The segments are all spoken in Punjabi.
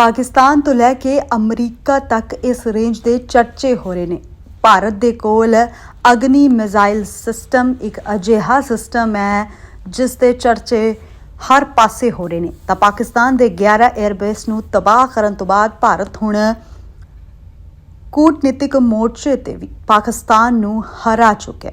ਪਾਕਿਸਤਾਨ ਤੋਂ ਲੈ ਕੇ ਅਮਰੀਕਾ ਤੱਕ ਇਸ ਰੇਂਜ ਦੇ ਚਰਚੇ ਹੋ ਰਹੇ ਨੇ। ਭਾਰਤ ਦੇ ਕੋਲ ਅਗਨੀ ਮਿਜ਼ਾਈਲ ਸਿਸਟਮ ਇੱਕ ਅਜਿਹਾ ਸਿਸਟਮ ਹੈ, ਜਿਸ ਦੇ ਚਰਚੇ ਹਰ ਪਾਸੇ ਹੋ ਰਹੇ ਨੇ। ਤਾਂ ਪਾਕਿਸਤਾਨ ਦੇ 11 에ਅਰਬੇਸ ਨੂੰ ਤਬਾਹ ਕਰਨ ਤੋਂ ਬਾਅਦ ਭਾਰਤ ਹੁਣ ਕੂਟਨੀਤਿਕ ਮੋਰਚੇ ਤੇ ਵੀ ਪਾਕਿਸਤਾਨ ਨੂੰ ਹਰਾ ਚੁੱਕਿਆ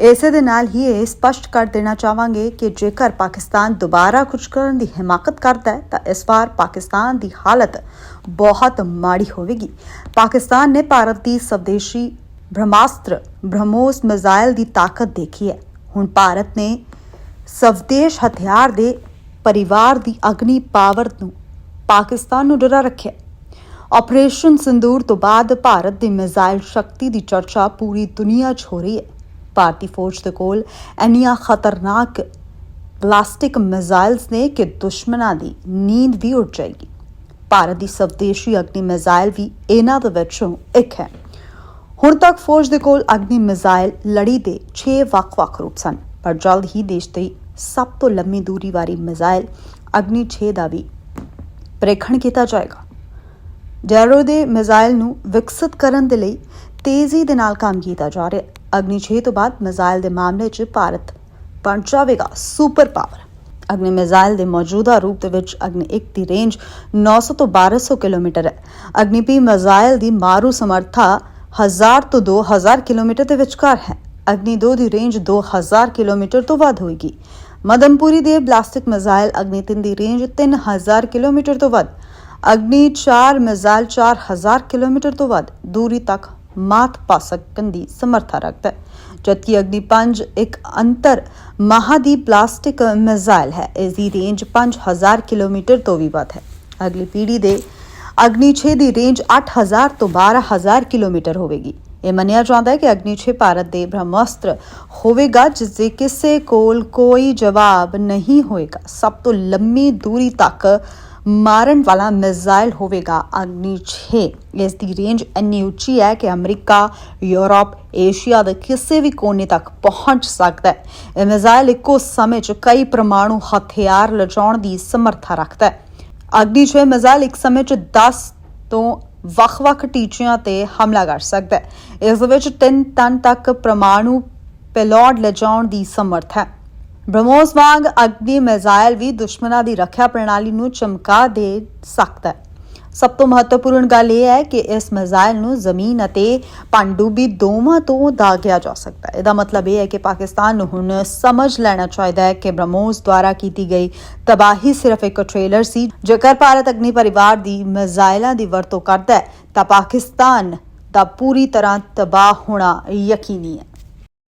ਇਸੇ ਦੇ ਨਾਲ ਹੀ ਇਹ ਸਪਸ਼ਟ ਕਰ ਦੇਣਾ ਚਾਹਾਂਗੇ ਕਿ ਜੇਕਰ ਪਾਕਿਸਤਾਨ ਦੁਬਾਰਾ ਕੁਝ ਕਰਨ ਦੀ ਹਿਮਾਕਤ ਕਰਦਾ ਹੈ, ਤਾਂ ਇਸ ਵਾਰ ਪਾਕਿਸਤਾਨ ਦੀ ਹਾਲਤ ਬਹੁਤ ਮਾੜੀ ਹੋਵੇਗੀ। ਪਾਕਿਸਤਾਨ ਨੇ ਭਾਰਤ ਦੀ ਸਵਦੇਸ਼ੀ ਬ੍ਰਹਮਾਸਤਰ, ਬ੍ਰਹਮੋਸ ਮਿਜ਼ਾਈਲ ਦੀ ਤਾਕਤ ਦੇਖੀ ਹੈ। ਹੁਣ ਭਾਰਤ ਨੇ ਸਵਦੇਸ਼ ਹਥਿਆਰ ਦੇ ਪਰਿਵਾਰ ਦੀ ਅਗਨੀ ਪਾਵਰ ਨੂੰ ਪਾਕਿਸਤਾਨ ਨੂੰ ਡਰਾ ਰੱਖਿਆ ਆਪਰੇਸ਼ਨ ਸਿੰਦੂਰ ਤੋਂ ਬਾਅਦ ਭਾਰਤ ਦੀ ਮਿਜ਼ਾਈਲ ਸ਼ਕਤੀ ਦੀ ਚਰਚਾ ਪੂਰੀ ਦੁਨੀਆ 'ਚ ਹੋ ਰਹੀ ਹੈ। ਭਾਰਤੀ ਫੌਜ ਦੇ ਕੋਲ ਇੰਨੀਆਂ ਖਤਰਨਾਕ ਬਲਾਸਟਿਕ ਮਿਜ਼ਾਈਲਸ ਨੇ ਕਿ ਦੁਸ਼ਮਣਾਂ ਦੀ ਨੀਂਦ ਵੀ ਉੱਡ ਜਾਏਗੀ। ਭਾਰਤ ਦੀ ਸਵਦੇਸ਼ੀ ਅਗਨੀ ਮਿਜ਼ਾਈਲ ਵੀ ਇਹਨਾਂ ਦੇ ਵਿੱਚੋਂ ਇੱਕ ਹੈ। ਹੁਣ ਤੱਕ ਫੌਜ ਦੇ ਕੋਲ ਅਗਨੀ ਮਿਜ਼ਾਈਲ ਲੜੀ ਦੇ 6 ਵੱਖ-ਵੱਖ ਰੂਪ ਸਨ, ਪਰ ਜਲਦ ਹੀ ਦੇਸ਼ ਦੀ ਸਭ ਤੋਂ ਲੰਮੀ ਦੂਰੀ ਵਾਲੀ ਮਿਜ਼ਾਈਲ ਅਗਨੀ 6 ਦਾ ਵੀ ਪ੍ਰੇਖਣ ਕੀਤਾ ਜਾਏਗਾ। ਜੈਰੋ ਦੇ ਮਿਜ਼ਾਈਲ ਨੂੰ ਵਿਕਸਿਤ ਕਰਨ ਦੇ ਲਈ ਤੇਜ਼ੀ ਦੇ ਨਾਲ ਕੰਮ ਕੀਤਾ ਜਾ ਰਿਹਾ ਹੈ ਅਗਨੀ 6 ਤੋਂ ਬਾਅਦ ਮਿਜ਼ਾਈਲ ਦੇ ਮਾਮਲੇ 'ਚ ਭਾਰਤ ਬਣ ਜਾਵੇਗਾ ਸੁਪਰ ਪਾਵਰ ਅਗਨੀ ਮਿਜ਼ਾਈਲ ਦੇ ਮੌਜੂਦਾ ਰੂਪ ਦੇ ਵਿੱਚ ਅਗਨੀ 1 ਦੀ ਰੇਂਜ 900 ਤੋਂ 1200 ਕਿਲੋਮੀਟਰ ਹੈ ਅਗਨੀ ਪੀ ਮਿਜ਼ਾਈਲ ਦੀ ਮਾਰੂ ਸਮਰੱਥਾ 1000 ਤੋਂ 2000 ਕਿਲੋਮੀਟਰ ਦੇ ਵਿਚਕਾਰ ਹੈ ਅਗਨੀ 2 ਦੀ ਰੇਂਜ 2000 ਕਿਲੋਮੀਟਰ ਤੋਂ ਵੱਧ ਹੋਏਗੀ ਮਦਮਪੁਰੀ ਦੇ ਬਲਾਸਟਿਕ ਮਿਜ਼ਾਈਲ ਅਗਨੀ 3 ਦੀ ਰੇਂਜ 3000 ਕਿਲੋਮੀਟਰ ਤੋਂ ਵੱਧ ਅਗਨੀ 4 ਮਿਜ਼ਾਈਲ 4000 ਕਿਲੋਮੀਟਰ ਤੋਂ ਵੱਧ ਦੂਰੀ ਤੱਕ ਮਾਤ ਪਾ ਸਕਣ ਦੀ ਸਮਰੱਥਾ ਰੱਖਦਾ ਹੈ। ਜਦਕਿ ਅਗਨੀ 5 ਇੱਕ ਅੰਤਰ ਮਹਾਦੀ ਪਲਾਸਟਿਕ ਮਿਜ਼ਾਈਲ ਹੈ ਇਸ ਦੀ ਰੇਂਜ 5000 ਕਿਲੋਮੀਟਰ ਤੋਂ ਵੀ ਵੱਧ ਹੈ। ਅਗਲੀ ਪੀੜ੍ਹੀ ਦੇ ਅਗਨੀ 6 ਦੀ ਰੇਂਜ 8000 ਤੋਂ 12000 ਕਿਲੋਮੀਟਰ ਹੋਵੇਗੀ। ਇਹ ਮੰਨਿਆ ਜਾਂਦਾ ਹੈ ਕਿ ਅਗਨੀ 6 ਭਾਰਤ ਦੇ ਬ੍ਰਹਮਾਸਤਰ ਹੋਵੇਗਾ ਜਿਸ ਦੇ ਕਿਸੇ ਕੋਲ ਕੋਈ ਜਵਾਬ ਨਹੀਂ ਹੋਏਗਾ। ਸਭ ਤੋਂ ਲੰਮੀ ਦੂਰੀ ਤੱਕ ਮਾਰਨ ਵਾਲਾ ਮਿਜ਼ਾਈਲ ਹੋਵੇਗਾ ਅਗਨੀ 6 ਇਸ ਦੀ ਰੇਂਜ ਇੰਨੀ ਉੱਚੀ ਹੈ ਕਿ ਅਮਰੀਕਾ, ਯੂਰਪ, ਏਸ਼ੀਆ ਦੇ ਕਿਸੇ ਵੀ ਕੋਨੇ ਤੱਕ ਪਹੁੰਚ ਸਕਦਾ ਹੈ। ਇਹ ਮਿਜ਼ਾਈਲ ਇੱਕੋ ਸਮੇਂ 'ਚ ਕਈ ਪਰਮਾਣੂ ਹਥਿਆਰ ਲਿਜਾਉਣ ਦੀ ਸਮਰੱਥਾ ਰੱਖਦਾ ਹੈ। ਅਗਨੀ 6 ਮਿਜ਼ਾਈਲ ਇੱਕ ਸਮੇਂ 'ਚ 10 ਤੋਂ ਵੱਖ-ਵੱਖ ਟੀਚਿਆਂ ਤੇ ਹਮਲਾ ਕਰ ਸਕਦਾ ਹੈ। ਇਸ ਵਿੱਚ 3 ਟਨ ਤੱਕ ਪਰਮਾਣੂ ਪੈਲੋਡ ਲਿਜਾਉਣ ਦੀ ਸਮਰੱਥਾ ਹੈ। ਬ੍ਰਹਮੋਸ ਵਾਂਗ ਅਗਨੀ ਮਿਜ਼ਾਈਲ ਵੀ ਦੁਸ਼ਮਣਾਂ ਦੀ ਰੱਖਿਆ ਪ੍ਰਣਾਲੀ ਨੂੰ ਚਮਕਾ ਦੇ ਸਕਦਾ ਹੈ। ਸਭ ਤੋਂ ਮਹੱਤਵਪੂਰਨ ਗੱਲ ਇਹ ਹੈ ਕਿ ਇਸ ਮਿਜ਼ਾਈਲ ਨੂੰ ਜ਼ਮੀਨ ਅਤੇ ਪਣਡੁੱਬੀ ਦੋਵਾਂ ਤੋਂ ਦਾਗਿਆ ਜਾ ਸਕਦਾ ਹੈ। ਇਹਦਾ ਮਤਲਬ ਇਹ ਹੈ ਕਿ ਪਾਕਿਸਤਾਨ ਨੂੰ ਹੁਣ ਸਮਝ ਲੈਣਾ ਚਾਹੀਦਾ ਹੈ ਕਿ ਬ੍ਰਹਮੋਸ ਦੁਆਰਾ ਕੀਤੀ ਗਈ ਤਬਾਹੀ ਸਿਰਫ ਇੱਕ ਟ੍ਰੇਲਰ ਸੀ। ਜੇਕਰ ਭਾਰਤ ਅਗਨੀ ਪਰਿਵਾਰ ਦੀ ਮਿਜ਼ਾਈਲਾਂ ਦੀ ਵਰਤੋਂ ਕਰਦਾ ਹੈ ਤਾਂ ਪਾਕਿਸਤਾਨ ਦਾ ਪੂਰੀ ਤਰ੍ਹਾਂ ਤਬਾਹ ਹੋਣਾ ਯਕੀਨੀ ਹੈ।